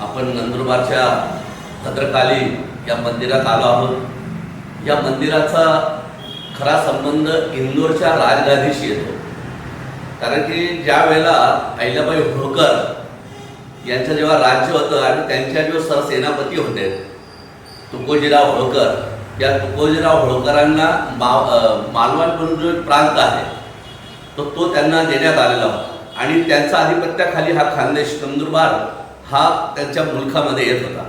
आपण नंदुरबारच्या भद्रकाली या मंदिरात आलो आहोत. या मंदिराचा खरा संबंध इंदोरच्या राजगादीशी येतो. कारण की ज्या वेळेला अहिल्याबाई होळकर यांचं जेव्हा राज्य होतं आणि त्यांच्या जेव्हा सरसेनापती होते तुकोजीराव होळकर या तुकोजीराव होळकरांना मा अं, मालवण जो प्रांत आहे तो तो त्यांना देण्यात आलेला होता. आणि त्यांचा आधिपत्याखाली हा खानदेश नंदुरबार हा त्यांच्या मुलखामध्ये येत होता.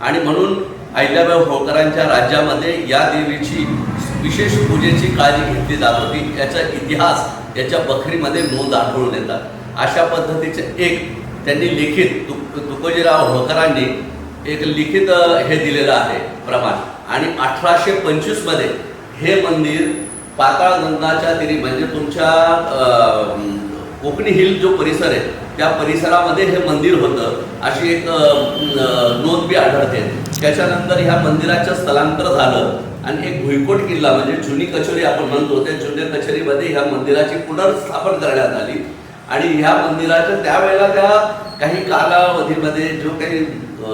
आणि म्हणून अहिल्याबाई होळकरांच्या राज्यामध्ये या देवीची विशेष पूजेची काळजी घेतली जात होती. याचा इतिहास याच्या बखरीमध्ये नोंद आढळून येतात. अशा पद्धतीचे एक त्यांनी लिखित तु तुकोजीराव होळकरांनी एक लिखित हे दिलेलं आहे प्रमाण. आणि अठराशे पंचवीसमध्ये हे मंदिर पाताळगंगाच्या तिरी म्हणजे तुमच्या कोकणी हिल जो परिसर आहे त्या परिसरामध्ये हे मंदिर होतं अशी एक नोंद बी आढळते. त्याच्यानंतर ह्या मंदिराचं स्थलांतर झालं आणि एक भुईकोट किल्ला म्हणजे जुनी कचोरी आपण म्हणतो त्या जुन्या कचेरीमध्ये ह्या मंदिराची पुनर्स्थापन करण्यात आली. आणि ह्या मंदिराच्या त्यावेळेला त्या काही कालावधीमध्ये जो काही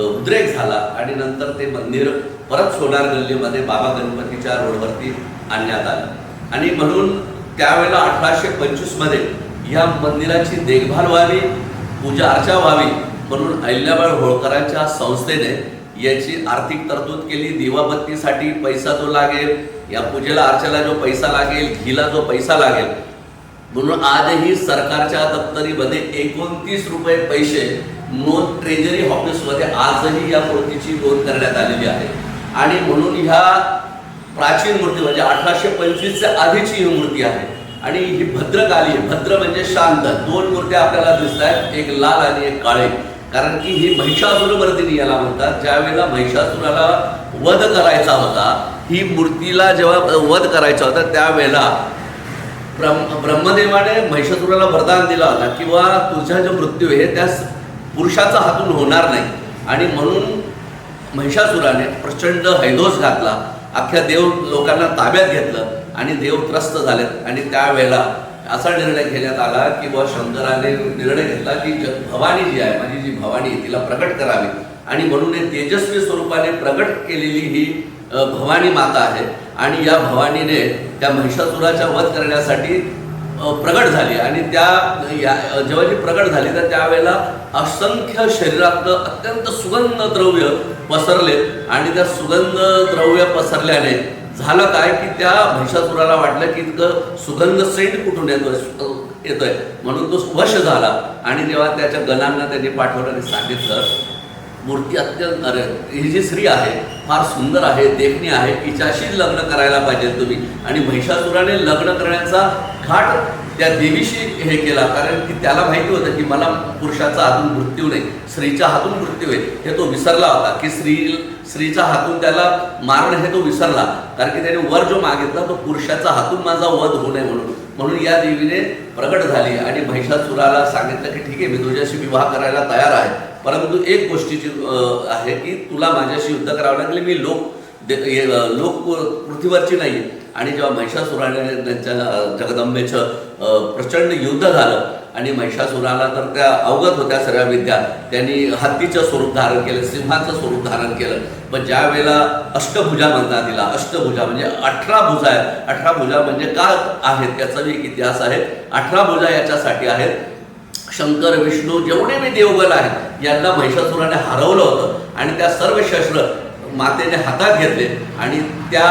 उद्रेक झाला आणि नंतर ते मंदिर परत सोनार गल्लीमध्ये बाबा गणपतीच्या रोडवरती आणण्यात आलं. आणि म्हणून त्यावेळेला अठराशे पंचवीसमध्ये या मंदिराची देखभाल व्हावी पूजा अर्चा व्हावी म्हणून अहिल्याबाई होळकरांच्या संस्थेने याची आर्थिक तरतूद केली. दिवाबत्तीसाठी पैसा जो लागेल या पूजेला अर्चेला जो पैसा लागेल घीला जो पैसा लागेल म्हणून आजही सरकारच्या दप्तरीमध्ये एकोणतीस रुपये पैसे नोंद ट्रेजरी ऑफिसमध्ये आजही या मूर्तीची नोंद करण्यात आलेली आहे. आणि म्हणून ह्या प्राचीन मूर्ती म्हणजे अठराशे पंचवीसच्या आधीची ही मूर्ती आहे. आणि ही भद्रकाली आहे. भद्र म्हणजे शांत. दोन मूर्त्या आपल्याला दिसत आहेत एक लाल आणि एक काळे. कारण की ही महिषासुरमर्दिनी याला म्हणतात. ज्यावेळेला महिषासुराला वध करायचा होता ही मूर्तीला जेव्हा वध करायचा होता त्यावेळेला ब्रह्म ब्रह्मदेवाने महिषासुराला वरदान दिला होता किंवा तुझा जो मृत्यू आहे त्या पुरुषाचा हातून होणार नाही. आणि म्हणून महिषासुराने प्रचंड हैदोस घातला. अख्ख्या देव लोकांना ताब्यात घेतलं. आणि देव त्रस्त झालेत. आणि त्यावेळेला असा निर्णय घेण्यात आला की बुवा शंकराने निर्णय घेतला की भवानी जी आहे माझी जी भवानी आहे, तिला प्रकट करावी. आणि म्हणून हे तेजस्वी स्वरूपाने प्रकट केलेली ही भवानी माता आहे. आणि या भवानीने त्या महिषासुराचा वध करण्यासाठी प्रगट झाली. आणि त्या या जेव्हा जी प्रगट झाली तर त्यावेळेला असंख्य शरीरातलं अत्यंत सुगंध द्रव्य पसरले. आणि त्या सुगंध द्रव्य पसरल्याने झालं काय की त्या महिषासुराला वाटलं की इतकं सुगंध सेंट कुठून येतोय येतोय. म्हणून तो वश झाला. आणि जेव्हा त्याच्या गणांना त्यांनी पाठवलं आणि सांगितलं मूर्ती अत्यंत अरे ही जी स्त्री आहे फार सुंदर आहे देखणी आहे हिच्याशी लग्न करायला पाहिजे तुम्ही. आणि महिषासुराने लग्न करण्याचा घाट त्या देवीशी हे केला. कारण की त्याला माहिती होतं की मला पुरुषाचा हातून मृत्यू नाही स्त्रीच्या हातून मृत्यू आहे हे तो विसरला होता. की स्त्री स्त्रीच्या हातून त्याला मारणं हे तो विसरला. कारण की त्याने वर जो मागितला तो पुरुषाचा हातून माझा वध होऊ नये म्हणून. म्हणून या देवीने प्रगट झाली आणि महिषासुराला सांगितलं की ठीक आहे मी तुझ्याशी विवाह करायला तयार आहे. परंतु एक गोष्टीची आहे की तुला माझ्याशी युद्ध करावं लागेल मी लोक लोक पृथ्वीवरची नाही आणि जेव्हा महिषासुराने त्यांच्या जगदंबेचं प्रचंड युद्ध झालं आणि महिषासुराला तर त्या अवगत होत्या सगळ्या विद्या त्यांनी हत्तीचं स्वरूप धारण केलं सिंहाचं स्वरूप धारण केलं. पण ज्या वेळेला अष्टभुजा म्हणतात तिला अष्टभुजा म्हणजे अठरा भुजा आहेत. अठरा भुजा म्हणजे का आहेत? त्याचा एक इतिहास आहे. अठरा भुजा याच्यासाठी आहेत. शंकर विष्णू जेवढे मी देवगण आहेत यांना महिषासुराने हरवलं होतं. आणि त्या सर्व शस्त्र मातेने हातात घेतले आणि त्या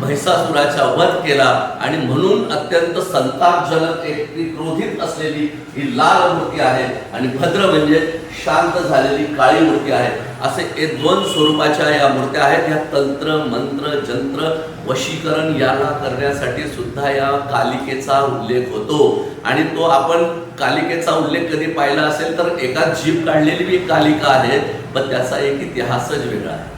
महिषासुराचा वध केला आणि म्हणून अत्यंत संतापजनक एक ती क्रोधित असलेली ही लाल मूर्ती आहे आणि भद्र म्हणजे शांत झालेली काळी मूर्ती आहे. असे हे दोन स्वरूपाच्या या मूर्त्या आहेत. या तंत्र मंत्र जंत्र वशीकरण याला करण्यासाठी सुद्धा या कालिकेचा उल्लेख होतो. आणि तो आपण कालिकेचा उल्लेख कधी पाहिला असेल तर एका जीभ काढलेली बी कालिका आहे पण त्याचा एक इतिहासच वेगळा आहे.